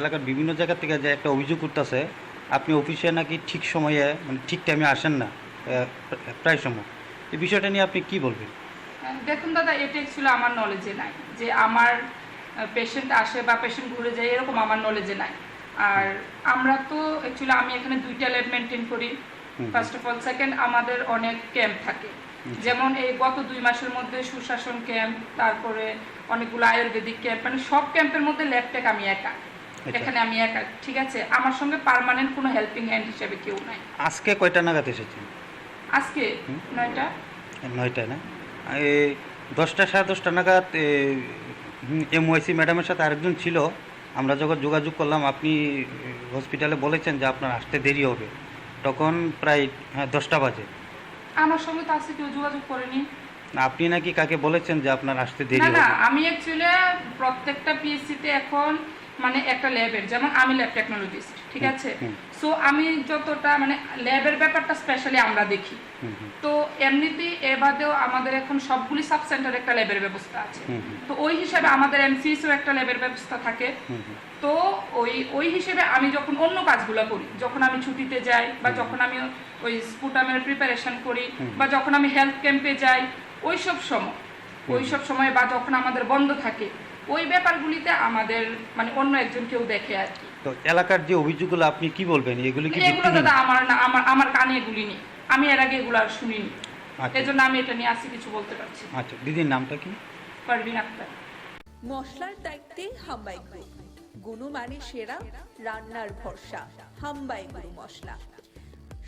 এলাকার বিভিন্ন জায়গা থেকে যে একটা অভিযোগ করতেছে আপনি অফিসে নাকি ঠিক সময়ে মানে ঠিক টাইমে আসেন না প্রায় সময় এই বিষয়টা নিয়ে আপনি কি বলবেন? দেখুন দাদা এটা ছিল আমার নলেজে নাই। যে আমার পেশেন্ট আসে বা পেশেন্ট ঘুরে যায় এরকম আমার নলেজে নাই। আর আমরা তো অ্যাকচুয়ালি আমি এখানে দুইটা ল্যাব মেনটেন করি। ফার্স্ট অফ অল সেকেন্ড আমাদের অনেক ক্যাম্প থাকে। যেমন এই গত দুই মাসের মধ্যে সুশাসন ক্যাম্প তারপরে অনেকগুলো আয়ুর্বেদিক ক্যাম্প মানে সব ক্যাম্পের মধ্যে ল্যাব টেক আমি একা। এখানে আমি একা ঠিক আছে? আমার সঙ্গে পার্মানেন্ট কোনো হেল্পিং হ্যান্ড হিসেবে কেউ নাই। আজকে কয়টা নাগাদ এসেছেন? আজকে। নয়টা? নয়টায় না? এই দশটা সাড়ে দশটা নাগাদ এমওয়াইসি ম্যাডামের সাথে আরেকজন ছিল। আমরা যখন যোগাযোগ করলাম আপনি হসপিটালে বলেছেন যে আপনার আসতে দেরি হবে। তখন প্রায় হ্যাঁ দশটা বাজে। আমার সঙ্গে তো আজকে কেউ যোগাযোগ করেনি। আপনি নাকি কাকে বলেছেন যে আপনার আসতে দেরি না আমি অ্যাকচুয়ালি প্রত্যেকটা পিএসসি তে এখন মানে একটা ল্যাবের যেমন আমি ল্যাব টেকনোলজিস্ট ঠিক আছে? সো আমি যতটা মানে ল্যাবের ব্যাপারটা স্পেশালি আমরা দেখি। তো এমনিতেই এ বাদেও আমাদের এখন সবগুলি সাব সেন্টার একটা ল্যাবের ব্যবস্থা আছে। তো ওই হিসাবে আমাদের এমসিএসও একটা ল্যাবের ব্যবস্থা থাকে। তো ওই ওই হিসেবে আমি যখন অন্য কাজগুলো করি যখন আমি ছুটিতে যাই বা যখন আমি ওই স্পুটামের প্রিপারেশন করি বা যখন আমি হেলথ ক্যাম্পে যাই ওই সব সময় ওই সব সময় বা যখন আমাদের বন্ধ থাকে ওই ব্যাপারগুলিতে আমাদের মানে অন্য একজন কেউ দেখে আর কি। তো এলাকার যে অভিযোগগুলো আপনি কি বলবেন? এগুলি কি এগুলো? দাদা আমার না আমার আমার কানে এগুলি নেই। আমি এর আগে এগুলো আর শুনিনি। আচ্ছা। এজন্য আমি এটা নিয়ে আসি কিছু বলতে পারছি আচ্ছা দিদির নামটা কি? পারভিন আক্তার। মশলার দায়িত্বে হাম্বাই গ্রুপ গুণমানে সেরা রান্নার ভরসা। হাম্বাই গুরু মশলা।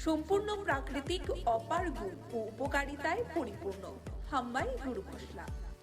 সম্পূর্ণ প্রাকৃতিক অপার গুণ ও উপকারিতায় পরিপূর্ণ। হাম্বাই গুরু মশলা।